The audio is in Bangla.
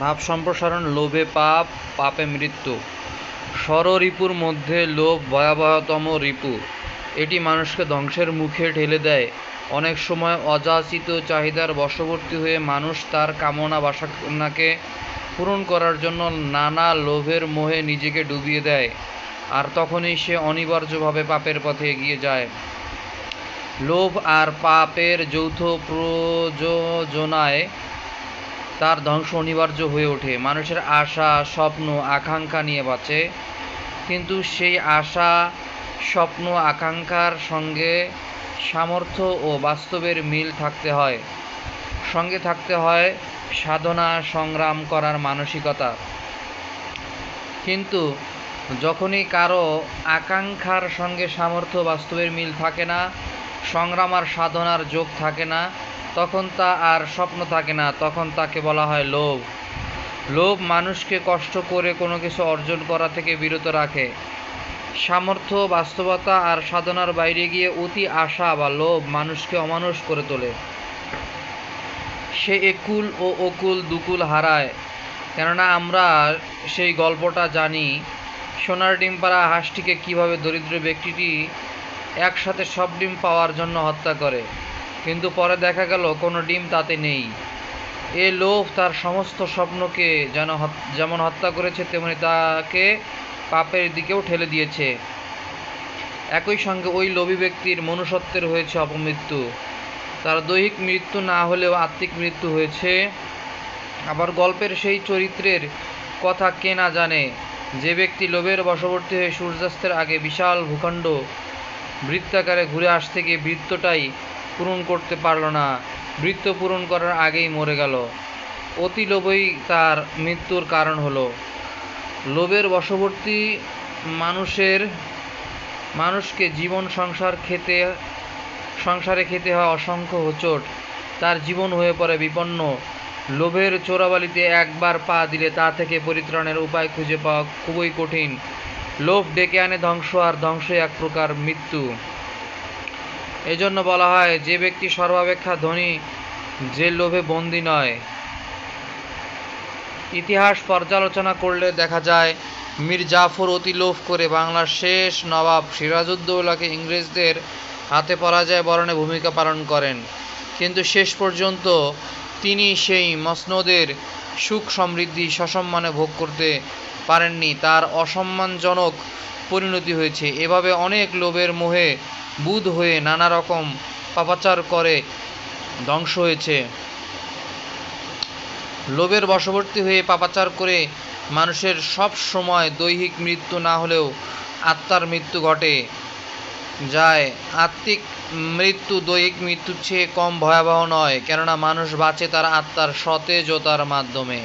ভাব সম্প্রসারণ, লোভে পাপ, পাপে মৃত্যু। ষড়রিপুর মধ্যে লোভ ভয়াবহতম রিপু। এটি মানুষকে ধ্বংসের মুখে ঠেলে দেয়। অনেক সময় অযাচিত চাহিদার বশবর্তী হয়ে মানুষ তার কামনা বাসনাকে পূরণ করার জন্য নানা লোভের মোহে নিজেকে ডুবিয়ে দেয়, আর তখনই সে অনিবার্যভাবে পাপের পথে এগিয়ে যায়। লোভ আর পাপের যৌথ প্রযোজনায় তার ধ্বংস অনিবার্য হয়ে ওঠে। মানুষের আশা, স্বপ্ন, আকাঙ্ক্ষা নিয়ে বাঁচে। কিন্তু সেই আশা, স্বপ্ন, আকাঙ্ক্ষার সঙ্গে সামর্থ্য ও বাস্তবের মিল থাকতে হয়। সঙ্গে থাকতে হয় সাধনা, সংগ্রাম করার মানসিকতা। কিন্তু যখনই কারও আকাঙ্ক্ষার সঙ্গে সামর্থ্য, বাস্তবের মিল থাকে না, সংগ্রাম আর সাধনার যোগ থাকে না তখন তা আর স্বপ্ন থাকে না, তখন তাকে বলা হয় লোভ। লোভ মানুষকে কষ্ট করে কোনো কিছু অর্জন করা থেকে বিরত রাখে। সামর্থ্য, বাস্তবতা আর সাধনার বাইরে গিয়ে অতি আশা বা লোভ মানুষকে অমানুষ করে তোলে। সে একুল ও অকুল দুকুল হারায়। কেননা আমরা সেই গল্পটা জানি, সোনার ডিম পাড়া হাঁসটিকে কীভাবে দরিদ্র ব্যক্তিটি একসাথে সব ডিম পাওয়ার জন্য হত্যা করে। কিন্তু পরে দেখা গেল কোনো ডিম তাতে নেই। এ লোভ তার সমস্ত স্বপ্নকে যেন যেমন হত্যা করেছে, তেমনি তাকে পাপের দিকেও ঠেলে দিয়েছে। একই সঙ্গে ওই লোভী ব্যক্তির মনুষ্যত্বের হয়েছে অপমৃত্যু। তার দৈহিক মৃত্যু না হলেও আত্মিক মৃত্যু হয়েছে। আবার গল্পের সেই চরিত্রের কথা কে না জানে। যে ব্যক্তি লোভের বশবর্তী হয়ে সূর্যাস্তের আগে বিশাল ভূখণ্ড বৃত্তাকারে ঘুরে আসতে গিয়ে বৃত্তটাই পূরণ করতে পারল না। বৃত্ত পূরণ করার আগেই মরে গেল। অতি লোভই তার মৃত্যুর কারণ হলো। লোভের বশবর্তী মানুষের, মানুষকে জীবন সংসার খেতে, সংসারে খেতে হয় অসংখ্য হোচট। তার জীবন হয়ে পড়ে বিপন্ন। লোভের চোরাবালিতে একবার পা দিলে তা থেকে পরিত্রাণের উপায় খুঁজে পাওয়া খুবই কঠিন। লোভ ডেকে আনে ধ্বংস, আর ধ্বংসই এক প্রকার মৃত্যু। এজন্য বলা হয়, যে ব্যক্তি সর্বাপেক্ষা ধনী, যে লোভে বন্দী নয়। ইতিহাস পর্যালোচনা করলে দেখা যায়, মীর জাফর অতি লোভ করে বাংলার শেষ নবাব সিরাজউদ্দৌলাকে ইংরেজদের হাতে পরাজয় বরণে ভূমিকা পালন করেন। কিন্তু শেষ পর্যন্ত তিনি সেই মসনদের সুখ সমৃদ্ধি, সসম্মানে ভোগ করতে পারেননি। তার অসম্মানজনক পরিণতি হয়েছে। এভাবে অনেক লোভের মোহে বুধ হয়ে নানা রকম পাপাচার করে ধ্বংস হয়েছে। লোভের বশবর্তী হয়ে পাপাচার করে মানুষের সব সময় দৈহিক মৃত্যু না হলেও আত্মার মৃত্যু ঘটে। যায় আত্মিক মৃত্যু দৈহিক মৃত্যুর চেয়ে কম ভয়াবহ নয়, কেননা মানুষ বাঁচে তার আত্মার সতেজতার মাধ্যমে।